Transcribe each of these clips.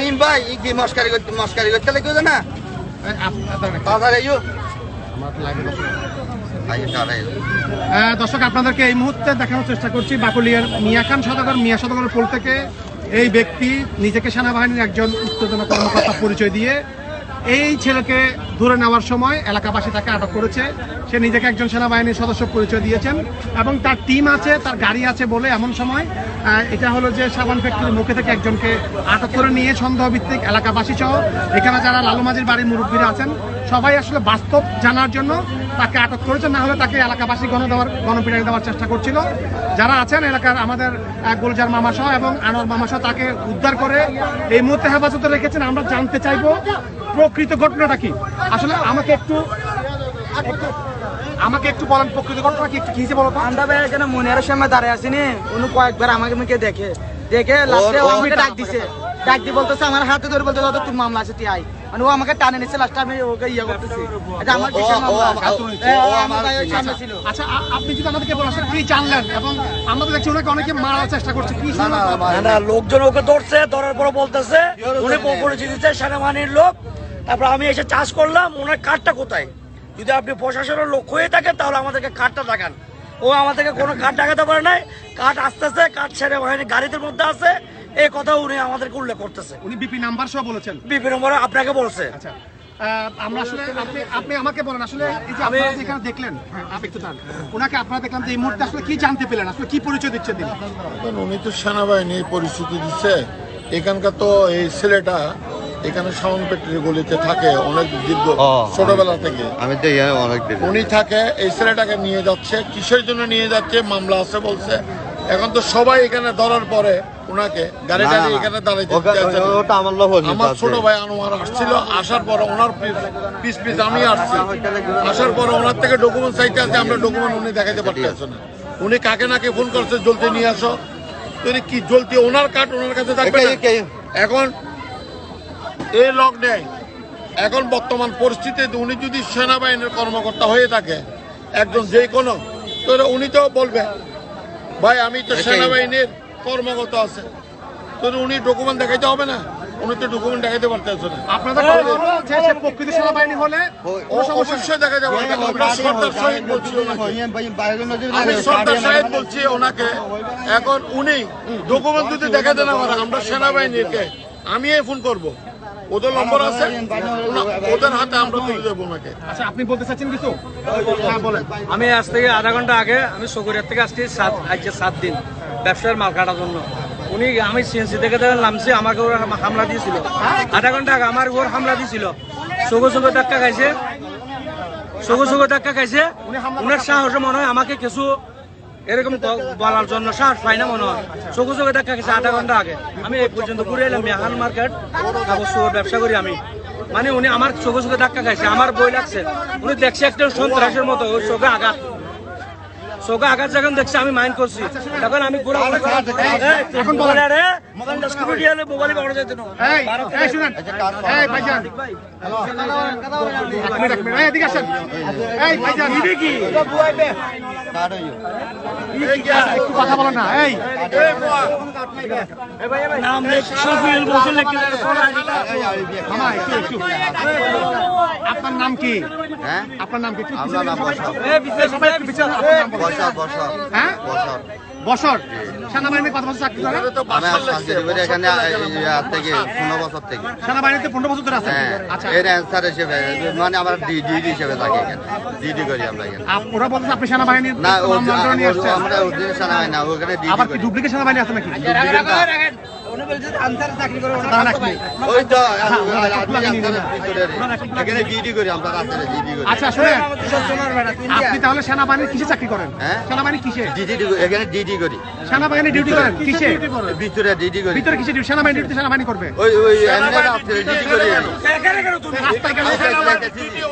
মিম ভাই করতে করতে লাগে না দর্শক, আপনাদেরকে এই মুহূর্তে দেখানোর চেষ্টা করছি বাকুলিয়ার মিয়াখান সদাগর, মিয়া সদাগর পোল থেকে এই ব্যক্তি নিজেকে সেনাবাহিনীর একজন উত্তেজনা কর্মকর্তা পরিচয় দিয়ে এই ছেলেকে ধরে নেওয়ার সময় এলাকাবাসী তাকে আটক করেছে। সে নিজেকে একজন সেনাবাহিনীর সদস্য পরিচয় দিয়েছেন এবং তার টিম আছে, তার গাড়ি আছে বলে এমন সময় এটা হলো যে সাবান ফ্যাক্টরির মুখে থেকে একজনকে আটক করে নিয়ে সন্দেহ ভিত্তিক এলাকাবাসী সহ এখানে যারা লালুমাজির বাড়ির মুরব্বীরা আছেন সবাই আসলে বাস্তব জানার জন্য তাকে আটক করেছে না হলে তাকে এলাকাবাসী গণ দেওয়ার গণপিটানি দেওয়ার চেষ্টা করছিল। যারা আছেন এলাকার আমাদের গুলজার মামা সহ এবং আনোয়ার মামা সহ তাকে উদ্ধার করে এই মুহূর্তে হেফাজতে রেখেছেন। আমরা জানতে চাইব প্রকৃত ঘটনাটা কি? আসলে আমাকে একটু একটু- আমাকে একটু বলেন প্রকৃত ঘটনা কি? একটু কি বলো? ঠান্ডা ভাই এখানে মনের সামনে দাঁড়িয়ে আসিনি উনি কয়েকবার আমাকে মুখে দেখে দেখে লাস্টে আমাকে ডাক দিছে। ডাক দিয়ে বলতেছে আমার হাতে ধরে বলতে তোর মামলা আছে তুই আই মানে ও আমাকে টানে নিচ্ছে লাস্টে আমি ওকে ইয়ে করতেছি এটা আমার সামনে ছিল আচ্ছা আপনি যদি আমাদেরকে বলেন কি জানলেন এবং আমরা তো দেখছি ওনাকে অনেকে মারার চেষ্টা করছে কি না না লোকজন ওকে ধরছে ধরার পর বলতেছে উনি পরিচিত সেনাবাহিনীর লোক তারপর আমি এসে চাষ করলাম ওনার কার্ডটা কোথায় যদি আপনি প্রশাসনের লোক হয়ে থাকেন তাহলে আমাদেরকে কার্ডটা দেখান ও আমাদেরকে কোনো কার্ড দেখাতে পারে নাই কার্ড আসতেছে কার্ড সেনাবাহিনী গাড়িতে মধ্যে আছে এই কথা উনি আমাদেরকে উল্লেখ করতেছে। উনি বিপি নাম্বার সহ বলেছেন। বিভিন্ন নম্বরে আপনাকে বলছে। আচ্ছা আহ, আমরা আসলে আপনি আপনি আমাকে বলেন আসলে এই যে আপনারা এখানে দেখলেন হ্যাঁ, আপনি একটু দাঁড়ান। ওনাকে আপনারা দেখলাম যে এই মুহূর্তে আসলে কি জানতে পেলেন আসলে কি পরিচয় দিচ্ছে তিনি? উনি তো সেনাবাহিনী পরিস্থিতি দিচ্ছে এখানকার তো এই ছেলেটা এখানে সাউন্ড গলিতে থাকে অনেক দীর্ঘ ছোটবেলা থেকে। আমি তো ইয়ে অনেক উনি থাকে এই ছেলেটাকে নিয়ে যাচ্ছে কিসের জন্য নিয়ে যাচ্ছে মামলা আছে বলছে। এখন তো সবাই এখানে ধরার পরে ওনাকে গাড়ি এখানে দাঁড়াইতে। ওটা আমার লোক আমার ছোট ভাই আনোয়ার আসছিল আসার পরে ওনার পিস পিস আমি আসছি। আসার পরে ওনার থেকে ডকুমেন্ট চাইতে আছে আমরা ডকুমেন্ট উনি দেখাতে পারতেছে না। উনি কাকে নাকে ফোন করছে জলদি নিয়ে আসো। তো উনি কি জলদি? ওনার কার্ড ওনার কাছে থাকবে এখন এই লক নেই। এখন বর্তমান পরিস্থিতিতে উনি যদি সেনাবাহিনীর কর্মকর্তা হয়ে থাকে একজন যে কোনো তো উনি তো বলবে ভাই আমি তো সেনাবাহিনীর কর্মকর্তা আছে। তো উনি ডকুমেন্ট দেখাইতে হবে না উনি তো ডকুমেন্ট দেখাইতে পারতেছে না। আপনাদের হলো প্রকৃত সেনাবাহিনী হলে ও অবশ্যই দেখা যাবে আমরা সর্দার শহীদ বলছি আমি সর্দার সাহেব বলছি ওনাকে এখন উনি ডকুমেন্ট যদি দেখাতে না পারে আমরা সেনাবাহিনীকে আমি ফোন করব। ওদের নম্বর আছে? ওদের হাতে আমরা তুলে দেবো ওনাকে। আচ্ছা আপনি বলতে চাচ্ছেন কিছু? হ্যাঁ বলেন। আমি আজ থেকে আধা ঘণ্টা আগে আমি সকুরিয়ার থেকে আসছি সাত আজকে সাত দিন। ব্যবসার মাল কাটার জন্য। উনি আমি সিএনসি থেকে নামছি, আমাকে ওরা হামলা দিয়েছিল। আধা ঘণ্টা আগে আমার উপর হামলা দিয়েছিল। সগো সগো ধাক্কা খাইছে। সগো সগো ধাক্কা খাইছে। উনার সাহসে মনে হয় আমাকে কিছু এরকম বলার জন্য সাহস পাই না মনে হয়। চোখে চোখে দেখা গেছে আধা ঘণ্টা আগে। আমি এই পর্যন্ত ঘুরে এলাম মেহান মার্কেট শুয়োর ব্যবসা করি আমি। মানে উনি আমার চোখে চোখে ধাক্কা খাইছে, আমার বই লাগছে। উনি দেখছে একটা সন্ত্রাসের মতো ওই চোখে আঘাত। চোখে আঘাত যখন দেখছে আমি মাইন্ড করছি তখন আমি মোবাইলে পাওয়া যেত কথা না এই নাম আপনার নাম কি হ্যাঁ আপনার নাম কি আপনার নাম হ্যাঁ বছর সেনাবাহিনীতে কত বছর চাকরি আর শান্তিপুরে এখানে থেকে পনেরো বছর থেকে। সেনাবাহিনীতে পনেরো বছর ধরে আছেন হ্যাঁ। আচ্ছা। এর অ্যান্সার হিসেবে মানে আমরা ডিডি হিসেবে থাকি এখানে। ডিডি করি আমরা এখানে। ওরা বলছে আপনি সেনাবাহিনীর না করে আমরা অরিজিনাল সানা না ওখানে আবার কি ডুপ্লিকেট সেনাবাহিনী আছে নাকি? আচ্ছা আপনি তাহলে সেনাবাহিনীর কিসে চাকরি করেন হ্যাঁ? সেনাবাহিনী কিসে এখানে ডিডি করি সেনাবাহিনী ডিউটি করেন কিসে ভিতরে ডিডি করি ভিতরে কিসে ডিউটি সেনাবাহিনী ডিউটি সেনাবাহিনী করবে ওই ওই এমনি করি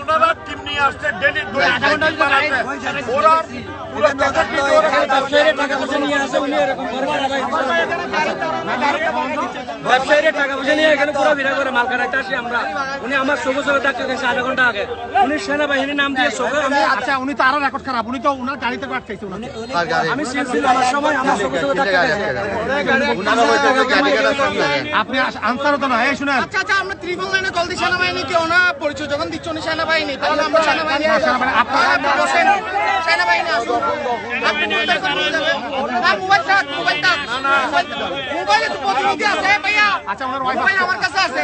ওনারা টিম নিয়ে আসছে ডেলি ওরা পুরো টাকা নিয়ে আসে উনি এরকম ব্যবসায়ীরা টাকা পয়সা নিয়ে এখানে পুরো ভিড়া করে মাল কাটাইতে আসি আমরা উনি আমার চোখে চোখে ধাক্কা গেছে আধা ঘণ্টা আগে উনি সেনাবাহিনীর নাম দিয়ে চোখে আমি আচ্ছা উনি তো আরও রেকর্ড খারাপ উনি তো উনার গাড়িতে আটকাইছে আমি সিএনসি আমার সময় আমার চোখে চোখে কাটার সামনে দেন। আপনি আনসার তো না এই শুনেন আচ্ছা আচ্ছা আমরা ত্রিপল লাইনে কল দিই সেনাবাহিনী কেউ না পরিচয় যখন দিচ্ছ উনি সেনাবাহিনী তাহলে আমরা সেনাবাহিনী, আপনারা- সেনাবাহিনী আসুন মোবাইল থাক মোবাইল থাক মোবাইলে তো প্রতিনিধি আছে ভাইয়া। আচ্ছা ওনার মোবাইল আমার কাছে আছে।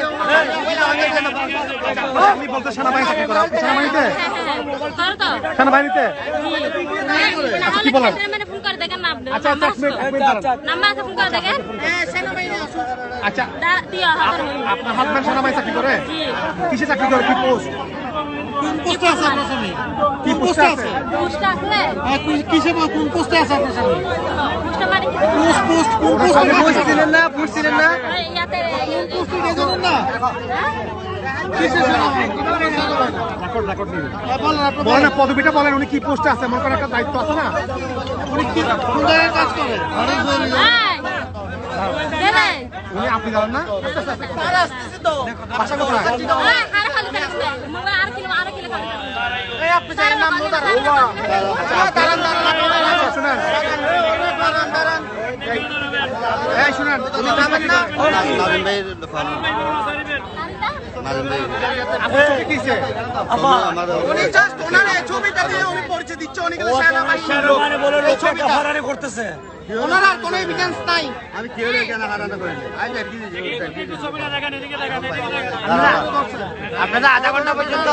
মোবাইল আমার কাছে আপনি বলতে সেনাবাহিনী চাকরি করেন আপনি সেনাবাহিনীতে সেনাবাহিনীতে? তাহলে বলেন? মানে ফোন করে দেখেন না আপনি। আচ্ছা আচ্ছা। নাম্বার আছে ফোন করে দেখেন। হ্যাঁ সেনাবাহিনী আসুন আচ্ছা আপনার হাজব্যান্ড সেনাবাহিনী চাকরি করে? কিসে চাকরি করে? কি পোস্ট পোস্টে আছে আপনার স্বামী কি পোস্টে আছে আছে কিসে কোন পোস্টে আছে আপনার স্বামী পোস্টে মানে পোস্ট পোস্ট কোন পোস্টে পোস্ট ছিলেন না পোস্ট ছিলেন না পোস্ট না বলেন পদবিটা বলেন উনি কি পোস্টে আছে মনে করেন একটা দায়িত্ব আছে না উনি কি কোন জায়গায় কাজ করে উনি আপনি জানেন না আপনি যাই নাম মোদার দাঁড়ান দাঁড়ান শুনেন দাঁড়ান দাঁড়ান। এই শুনেন। উনি যাবেন না নাজিম ভাইয়ের ফোন। নাজিম ভাই। আপনার চোখে কিসে? আমার উনি জাস্ট ওনার ছবিটা দিয়ে উনি পরিচয় দিচ্ছে উনি কিন্তু সেনাবাহিনী লোক। বলে কাফারানি করতেছে। ওনার আর কোনো এভিডেন্স নাই। আমি কেউ এখানে হারানো করিনি। কি দিয়েছি আপনারা আধা ঘণ্টা পর্যন্ত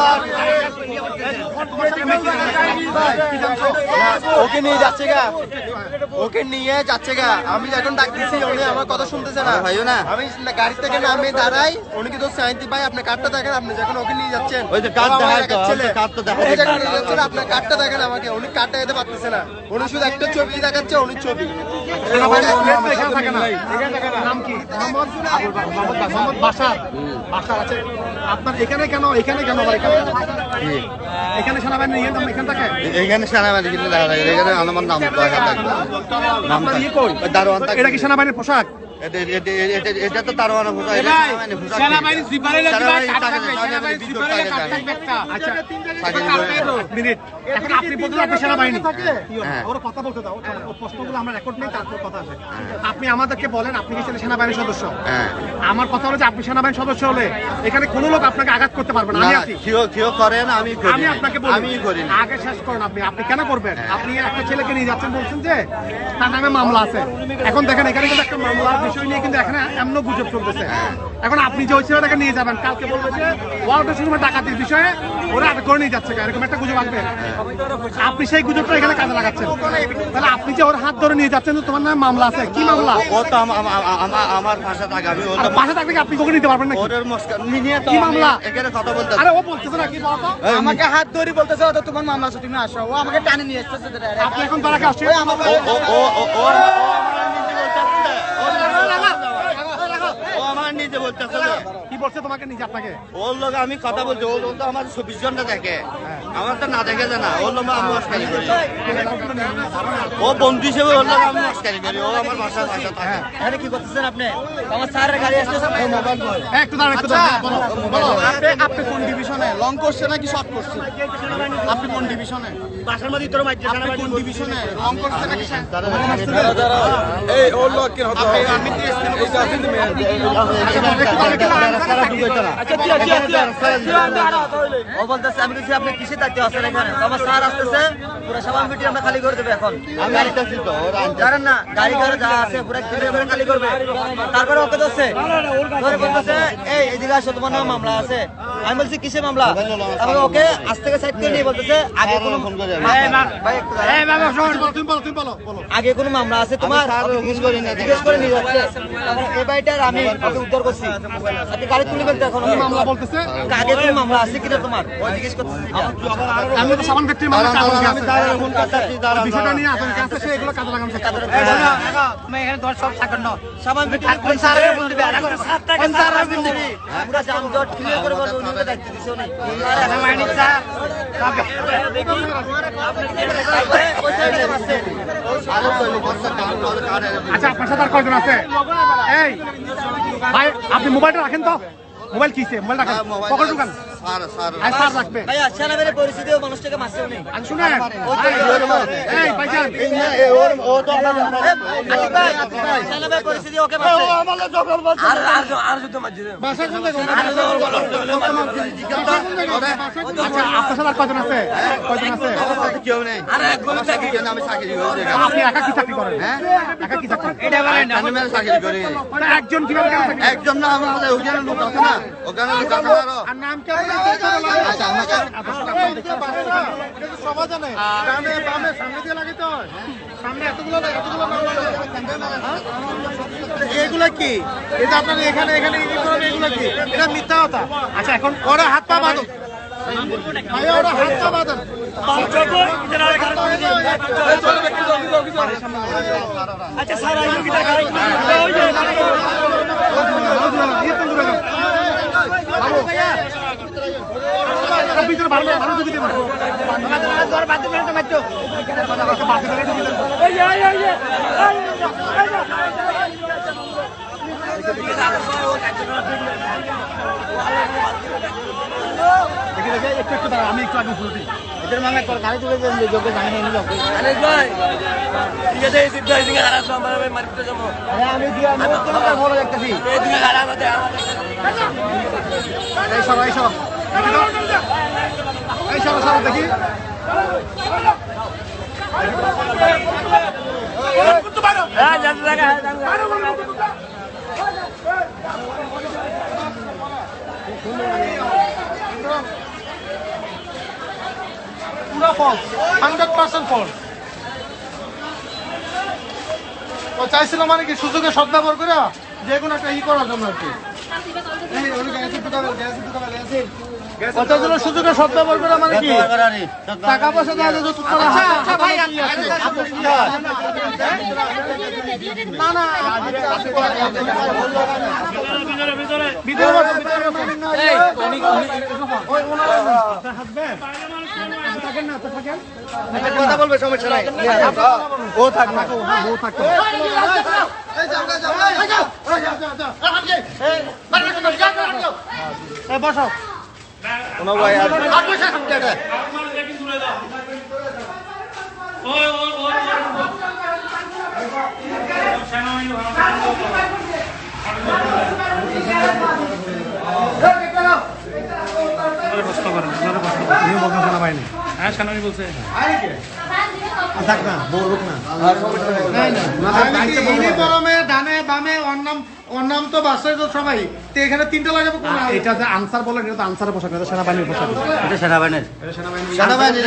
ওকে নিয়ে যাচ্ছে গা। ওকে নিয়ে যাচ্ছে গা। আমি এখন ডাক দিছি উনি আমার কথা শুনতেছে না। ভাইও না। আমি গাড়ি থেকে নামে দাঁড়াই উনি কিন্তু সাইন্তি ভাই আপনার কার্ডটা দেখেন আপনি যখন ওকে নিয়ে যাচ্ছেন ওই যে কার্ড আপনার কার্ডটা দেখেন আমাকে। উনি কার্ডটা দিতে পারতেছে না। উনি শুধু একটা ছবি দেখাচ্ছে উনি ছবি। আপনার এখানে কেন এখানে কেন এখানে এখানে সেনাবাহিনী নাম এখানে থাকে। এখানে সেনাবাহিনী কিন্তু দেখা যায় এখানে আমার নাম দেখা থাকবে দারোয়ান এটা কি সেনাবাহিনীর পোশাক? এটা- তো পোশাক এটা সেনাবাহিনী সেনাবাহিনী সেনাবাহিনী সেনাবাহিনী। আচ্ছা মিনিট। এখন আপনি বলতে আপনি সেনাবাহিনী। হ্যাঁ। ওর কথা বলতে দাও প্রশ্নগুলো আমরা রেকর্ড নেই তারপর কথা আছে আপনি আমাদেরকে বলেন আপনি কি সেনাবাহিনীর সদস্য? হ্যাঁ। আমার কথা হলো যে আপনি সেনাবাহিনীর সদস্য হলে এখানে কোনো লোক আপনাকে আঘাত করতে পারবে না। আমি আছি। করেন আমি করি আমি আপনাকে বলি। আমি করি না। আগে শেষ করুন আপনি। আপনি কেন করবেন? আপনি একটা ছেলেকে নিয়ে যাচ্ছেন বলছেন যে তার নামে মামলা আছে। এখন দেখেন এখানে কিন্তু একটা মামলার বিষয় নিয়ে কিন্তু এখানে এমন গুজব চলতেছে এখন আপনি যে ওই ছেলেটাকে নিয়ে যাবেন কালকে বলবে যে ওয়ার্ল্ড শোরুমে ডাকাতির বিষয়ে ওরা আটক করে নিয়ে যাচ্ছে এরকম একটা গুজব আসবে আপনি সেই গুজবটা এখানে কাজে লাগাচ্ছেন তাহলে আপনি যে ওর হাত ধরে নিয়ে যাচ্ছেন তো তোমার নামে মামলা আছে কি মামলা ও তো আম- আম- আম- আমার আমার ভাষা থাকে আমি ওর বাসা থাকলে কি আপনি কখন নিতে পারবেন মস্কা নিয়ে তো কি মামলা? এখানে কথা বলতে আরে ও বলতেছে না কি বলতো আমাকে হাত ধরে বলতেছে "ও তো তোমার মামলা আছে তুমি আসো ও আমাকে টানে নিয়ে direct। আপনি এখন তারা আমাকে ও ও ও ও ও আমার নিজে বলতেছে ও আমার নিজে বলতেছে কি বলছে তোমাকে নিজে আপনাকে ওর লোক আমি কথা বলছি ওর লোক তো আমার চব্বিশ ঘণ্টা দেখে। আমার তো না দেখে জানা ওর লোক আমি মস্কারি করি। ও বন্ধু হিসেবে ওর লোক আমি মস্কারি করি ও আমার ভাষা ভাষা থাকে কি করতেছেন আপনি? আমার স্যারের গাড়ি আসতেছে হ্যাঁ, একটু দাঁড়ান একটু দাঁড়ান বলো আপনি আপনি কোন ডিভিশনে লং করছে নাকি শর্ট করছে আপনি কোন ডিভিশনে বাসার মধ্যে তোর মাইছে আপনি কোন ডিভিশনে করছে নাকি এই ওর লোক কেন হতো আমি তো এসে ও বলতেছে আমি কিছু আপনি কিসে দায়িত্ব আছেন এখানে? আমার স্যার আসতেছে পুরো সবার মিটিং আমরা খালি করে দেবো এখন। আমি আনতেছি তো ওরা জানেন না গাড়ি ঘরে যা আছে পুরো ক্লিয়ার করে খালি করবে। তারপরে ওকে ধরছে। ধরে বলতেছে এই এদিকে আসো তোমার নামে মামলা আছে। আমি বলছি কিসে মামলা তারপরে ওকে আজ থেকে সাইড করে নিয়ে বলতেছে আগে কোনো ফোন করে ভাই একটু দাঁড়াও। তুমি বলো তুমি বলো বলো। আগে কোনো মামলা আছে তোমার? জিজ্ঞেস করে নিয়ে যাচ্ছে। এই বাড়িটার আমি ওকে উদ্ধার করছি। আপনি গাড়ি তুলে ফেলতে এখন মামলা বলতেছে। আগে কোনো মামলা আছে কিনা তোমার? ওই জিজ্ঞেস করতেছি আমি। তো সাবান ফ্যাক্টরি মামলা আমি আছে। ফোন করতেছি দাঁড়ান বিষয়টা নিয়ে আপনার কাছে সে এগুলো কাজে লাগানো চেষ্টা করে সাবান বিক্রি কোন স্যারের ফোন দিবে কোন স্যারের ফোন দিবি পুরো জামজট ক্লিয়ার করে বলব কানে। আচ্ছা আপনার সাথে আর কয়জন আছে? এই ভাই আপনি মোবাইলটা রাখেন তো। মোবাইল কিসে মোবাইল রাখেন। হ্যাঁ, পকেট। ঢুকান। আচ্ছা আছে? আছে? কেউ নেই আমার কেন আমি চাকরি করি আপনি একা কি চাকরি করেন? হ্যাঁ? একা কি চাকরি আমি চাকরি করি। একজন কীভাবে? একজন না আমাদের ওখানে লোক আছে না। ওখানে লোক আছে আর। নাম কেমন আচ্ছা হ্যাঁ? এগুলো কি এটা আপনার এখানে এখানে এগুলো কি এটা মিথ্যা কথা আচ্ছা এখন ওরা হাত পা পা আচ্ছা স্যার আমি কি টাকা ভিতরে ভালো ভালো দিতে পারব দেখি দেখি একটু একটু দাঁড়া, আমি একটু আগে ফুল দিই আনিস ভাই ঠিক আছে এই দিকটা এদিকে হারাস আমার মারিতে যাব আমি দিয়া আমি তোমাকে দেখতেছি এদিকে এই সরো দেখি। পুরো ফলস হান্ড্রেড পার্সেন্ট ফলস ও চাইছিল মানে কি সুযোগে সদ্ব্যবহার করে যে কোনো একটা ই করার জন্য আর কি। ও চাইছিল সুযোগে সদ্ব্যবহার করে মানে কি টাকা পয়সা দেওয়া যায় যৌতুক করা আচ্ছা আচ্ছা ভাই না না কথা বলবে সমস্যা নাই ও থাক না ও থাকতো বসো কোনো ভাই আর কষ্ট করেন কষ্ট করেন নিয়ে বলতে শোনা পাইনি হ্যাঁ সেনাবাহিনী বলছে। থাক না বলুক না। গরমে ডানে বামে ওর নাম তো বাসায় তো সবাই। তো এখানে তিনটা লাগাবো এটা যে আনসার বলেন এটা তো আনসারের পোশাক এটা সেনাবাহিনীর পোশাক। এটা সেনাবাহিনীর। সেনাবাহিনীর। এটা আমাদের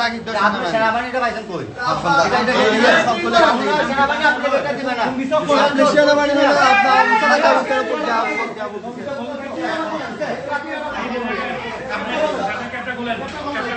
তাকি তো সেনাবাহিনীর। পাইছেন কই? সেনাবাহিনী আপনার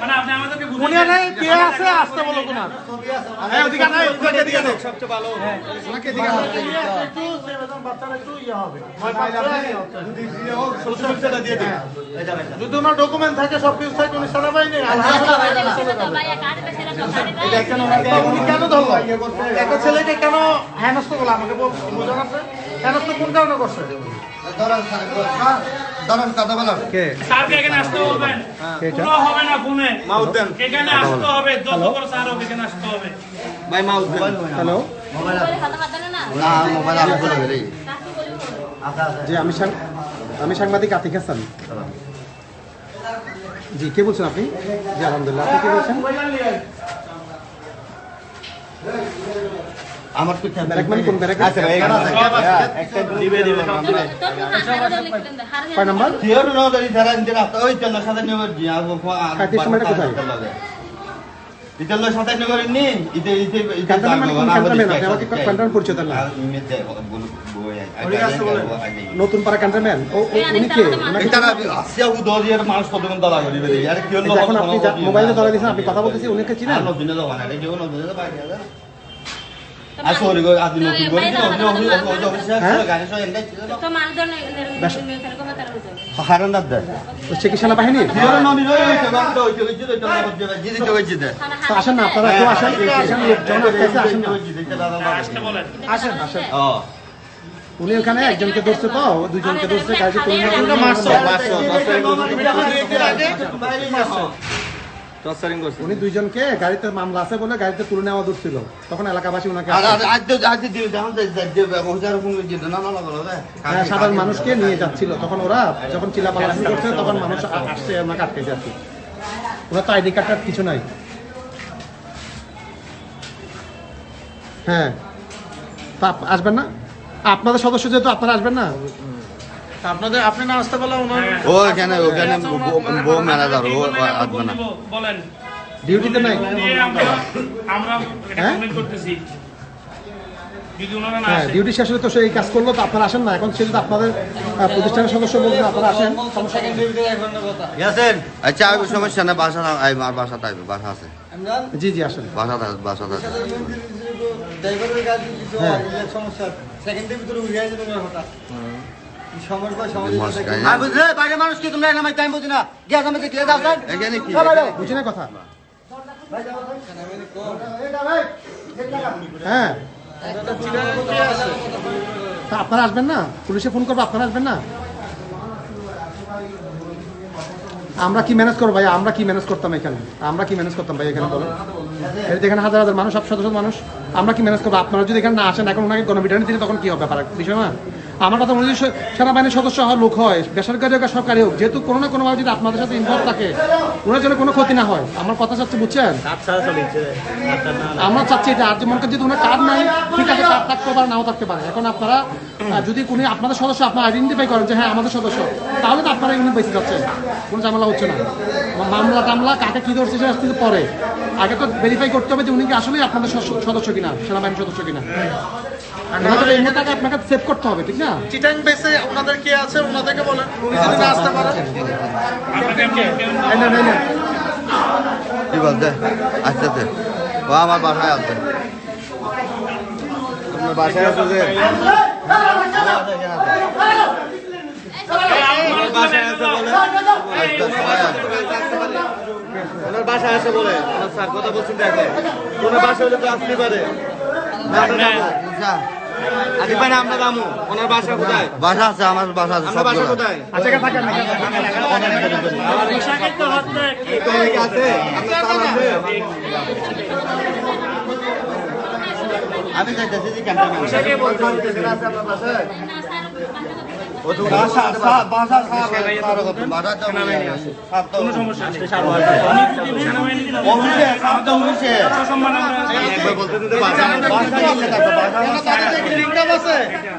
মানে আপনি আমাদেরকে বুঝিয়ে নেই কে আছে আসতে বলো তোমার। এই ওদিকে নাই ওদিকে দিকে নেই সবচেয়ে ভালো। ওনাকে দিকে একটু বাচ্চারা একটু ইয়ে হবে। ভয় পাইলে আপনি যদি দিয়ে হোক সুরক্ষাটা দিয়ে দিন যদি ওনার ডকুমেন্ট থাকে সব কিছু থাকে উনি সেনাবাহিনী এটা কেন উনি কেন ধরলো? একটা ছেলেকে কেন হেনস্থ করল? আমাকে বোঝান আপনি হেনস্থ কোন কারণে করছে? ধরেন কথা বলেন কে? স্যারকে এখানে আসতে বলবেন কোনো হবে না ফোনে এখানে আসতে হবে যত বড় স্যার এখানে আসতে হবে। ভাই মাউস দেন হ্যালো? না মোবাইল আমি বলে গেলি জি আমি সাং- আমি সাংবাদিক আতিক হাসান। জি কে বলছেন আপনি? জি আলহামদুলিল্লাহ আপনি কে বলছেন? আমার তো ব্যারাক মানে কোন ব্যারাক? আচ্ছা ভাই এখানে আছে একটা দিবে দিবে কয় নাম্বার? থিওর নো দরি ধারা ইনতে রাস্তা ওই তেল সাথে নিয়ে জি আর সাঁইত্রিশ সময়টা কোথায়? ইতেল নিয়ে করেন নি ইতে ইতে ইতে ক্যান্টনমেন্ট মানে কোন ক্যান্টনমেন্ট আপনি আমাকে ক্যান্টনমেন্ট পরিচয় দেন না নতুন পাড়া ক্যান্টনমেন্ট ও ও- উনি কে? আসিয়া উ দরিয়ার মানুষ কত ঘণ্টা লাগবে দিবে আর কি হলো এখন আপনি মোবাইলে ধরে দিয়েছেন আপনি কথা বলতেছি উনিকে চিনেন? নতুন দাও না এটা কেউ নতুন দাও বাইরে হ্যাঁ? আসেন না আপনারা কেউ আসেন আসেন আসেন উনি ওখানে একজনকে ধরছে তো দুজনকে ধরছে নিয়ে গেল। মারছো মারছো টসারিং করছে। উনি দুইজনকে গাড়িতে মামলা আছে বলে গাড়িতে তুলে নেওয়া ধরছিল তখন এলাকাবাসী ওনাকে আর আর আজ আজ দিও জানো যে যে হজার ফোন দিতে না না না বলো রে হ্যাঁ, সাধারণ মানুষকে নিয়ে যাচ্ছিল। তখন ওরা যখন চিলাপালা করছে তখন মানুষ আসছে ওনাকে আটকে যাচ্ছে ওরা তো আইডি কার্ডটার কিছু নাই। হ্যাঁ। তা আসবেন না? আপনাদের সদস্য যেহেতু আপনারা আসবেন না? আপনাদের আপনি না আসতে পারলে ওনার ও এখানে ওখানে বউ ম্যানেজার ও আসবে না বলেন। ডিউটিতে নাই? আমরা হ্যাঁ? করতেছি। হ্যাঁ ডিউটি শেষ হলে তো সেই কাজ করল তো আপনারা আসেন না। এখন সেটা আপনাদের আহ, প্রতিষ্ঠানের সদস্য বলছেন আপনারা আসেন। আচ্ছা আমি সমস্যা না বাসা না আই মার বাসা তাই বাসা আছে। জি জি আসেন। বাসা বাসা আছে ড্রাইভারের গাড়ি কিছু হ্যাঁ। সমস্যা সেকেন্ডের ভিতরে উড়ে যাবে তোমার কথা সমস্যা মস্কাই আর বুঝলে বাইরে মানুষ কি তোমরা নামাই টাইম বুঝি না। গ্যাস আমি দেখলে দাও স্যার। এখানে কি? বুঝি না কথা। হ্যাঁ। আপনারা আসবেন না? পুলিশে ফোন করব আপনারা আসবেন না? আমরা কি ম্যানেজ করব ভাই? আমরা কি ম্যানেজ করতাম এখানে? আমরা কি ম্যানেজ করতাম ভাই এখানে বলো এই এখানে হাজার হাজার মানুষ সব শত শত মানুষ আমরা কি ম্যানেজ করব? আপনারা যদি এখানে না আসেন এখন ওনাকে গণবিধানে দিলে তখন কি হবে? ব্যাপার বিষয় না? আমার কথা মনে যে সেনাবাহিনীর সদস্য হওয়ার লোক হয় বেসরকারি হোক সরকারি হোক যেহেতু কোনো না কোনোভাবে যদি আপনাদের সাথে ইনভলভ থাকে ওনার জন্য কোনো ক্ষতি না হয়। আমার কথা চাচ্ছে বুঝছেন? আমরা চাচ্ছি এটা আর যে মনে যদি ওনার কার্ড নাই ঠিক আছে কার্ড থাকতে পারে নাও থাকতে পারে। এখন আপনারা যদি কোনো আপনাদের সদস্য আপনারা আইডেন্টিফাই করেন যে হ্যাঁ আমাদের সদস্য তাহলে তো আপনারা ইউনিট বেঁচে যাচ্ছেন। কোনো ঝামেলা হচ্ছে না। মামলা টামলা কাকে কি ধরছে সেটা কিন্তু পরে। আগে তো ভেরিফাই করতে হবে যে উনি কি আসলেই আপনাদের সদস্য- সদস্য কিনা সেনাবাহিনীর সদস্য কিনা। ওনাদের এই মুহূর্তে আপনাকে সেভ করতে হবে ঠিক না? চিটাং বেসে ওনাদের কে আছে ওনাদেরকে বলেন। উনি যদি না আসতে পারে কি? বলতে আচ্ছা ও আমার বাসায় আছে। তোমার বাসায় আছে যে? বাসায় আছে বলে। সবাই আছে। ওনার বাসায় আছে বলে। ওনার স্যার কথা বলছেন দেখো। ওনার বাসায় হলে তো আসতে পারে। আদি পারে আমরা দামু ওনার বাসা কোথায়? বাসা আছে আমার বাসা আছে সব বাসা কোথায়? আচ্ছা এখানে থাকেন। আমি যাইতেছি যে তো বাসা সব বাসা সব বাসা তো সব তো কোনো সমস্যা নেই অফিসে সব তো অফিসে একবার বলতে দিতে বাসা বাসা নিলে তারপর বাসা আছে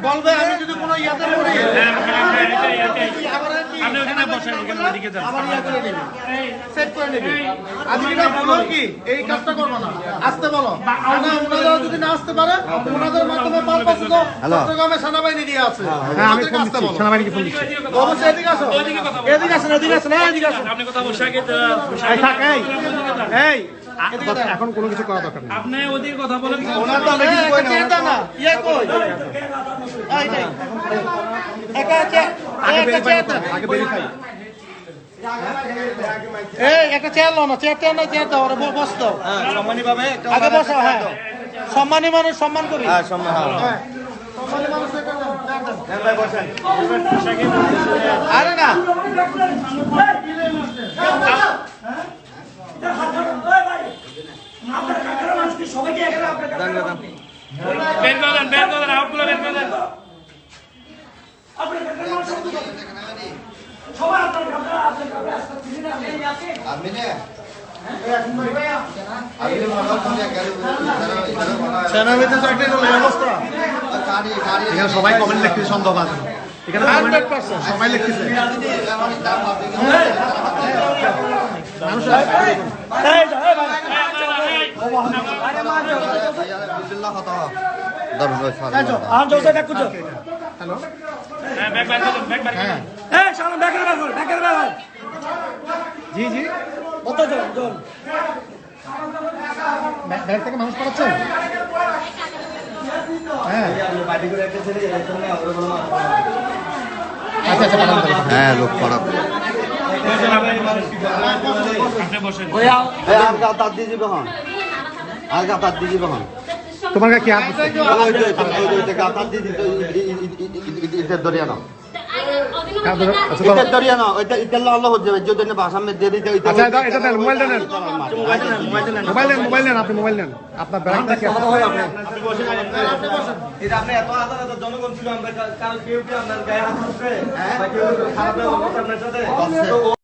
বলবে আমি যদি কোনো ইয়াতে পড়ি আপনি ওখানে বসেন ওখানে ওদিকে যান। আবার ইয়া করে নিবি সেট করে নিবি আমি কিনা বলো কি? এই কাজটা করব না। আসতে বলো। না ওনারা যদি না আসতে পারে ওনাদের মাধ্যমে পারপাস তো চট্টগ্রামে সেনাবাহিনী দিয়ে আছে। হ্যাঁ আমি ফোন দিচ্ছি সেনাবাহিনীকে ফোন দিচ্ছি। অবশ্যই এদিকে আসো। এদিকে আসেন এদিকে আসেন এদিকে আসেন। আপনি কথা বসে আগে এই এই। এখন কোনো কিছু করা দরকার নেই। আপনি কথা বলেন। ওনার তো অনেক কিছু কই না চেতা না ইয়া কই? এই যে একা আছে আগে ভেরিফাই চেতা আগে ভেরিফাই এই একটা চেয়ার লো না চেয়ার চেয়ার না চেয়ার দাও বস দাও সম্মানী পাবে আগে বসো হ্যাঁ। সম্মানী মানুষ সম্মান করি। হ্যাঁ সম্মান হ্যাঁ। সম্মানী মানুষ এটা দাও, চেয়ার দাও। হ্যাঁ ভাই বসেন আরে না বের করে দেন বের করে দেন আউটগুলো বের করে দেন আপনি নে মনে সেনাবাহিনীতে চাকরি করলে অবস্থা এখানে সবাই কমেন্ট লিখতেছে সন্দেহ এখানে সবাই লিখতেছে বিসমিল্লাহ হ্যাঁ। জি জি। কত জন জন? ব্যাগ থেকে মানুষ পড়াচ্ছেন হ্যাঁ। আচ্ছা আচ্ছা পাঠান হ্যাঁ লোক পড়াবো আপনি বসেন দাদি জীবন আর গাতার দিদি তখন তোমার কি হাত জনগণ ছিল আমরা